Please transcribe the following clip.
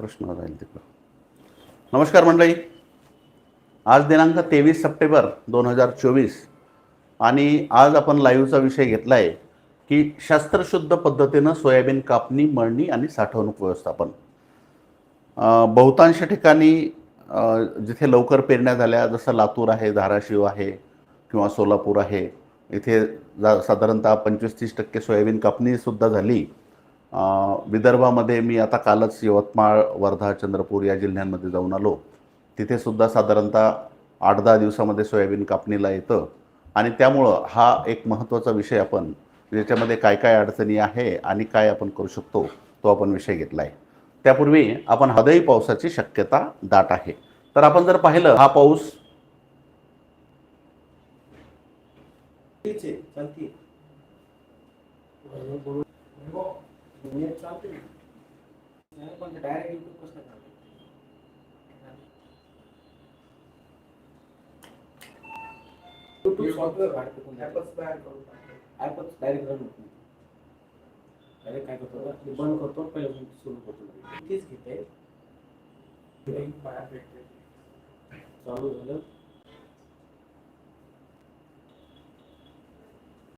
प्रश्न राहील तिकडं. नमस्कार मंडळी. आज दिनांक तेवीस सप्टेंबर दोन हजार चोवीस आणि आज आपण लाईव्हचा विषय घेतला आहे की शास्त्रशुद्ध पद्धतीनं सोयाबीन कापणी मळणी आणि साठवणूक व्यवस्थापन. बहुतांश ठिकाणी जिथे लवकर पेरण्या झाल्या जसं लातूर आहे धाराशिव आहे किंवा सोलापूर आहे इथे जा साधारणतः पंचवीस तीस टक्के सोयाबीन कापणीसुद्धा झाली. विदर्भामध्ये मी आता कालच यवतमाळ वर्धा चंद्रपूर या जिल्ह्यांमध्ये जाऊन आलो. तिथेसुद्धा साधारणतः आठ दहा दिवसामध्ये सोयाबीन कापणीला येतं. आणि त्यामुळं हा एक महत्त्वाचा विषय आपण ज्याच्यामध्ये काय काय अडचणी आहे आणि काय आपण करू शकतो तो आपण विषय घेतला आहे त्यापूर्वी आपण हदई पावसाची शक्यता दाट आहे. तर आपण जर पाहिलं हा पाऊस ठीक आहे चालते चालते पण डायरेक्ट युट्यूब कसं करते युट्यूब सॉफ्टवेअर काढते पण ऍपच ऍपच डायरेक्ट रन होत नाही. डायरेक्ट काय करतो बंद करतो पहिले सुरू करतो. तेच घेते. चालू झालं.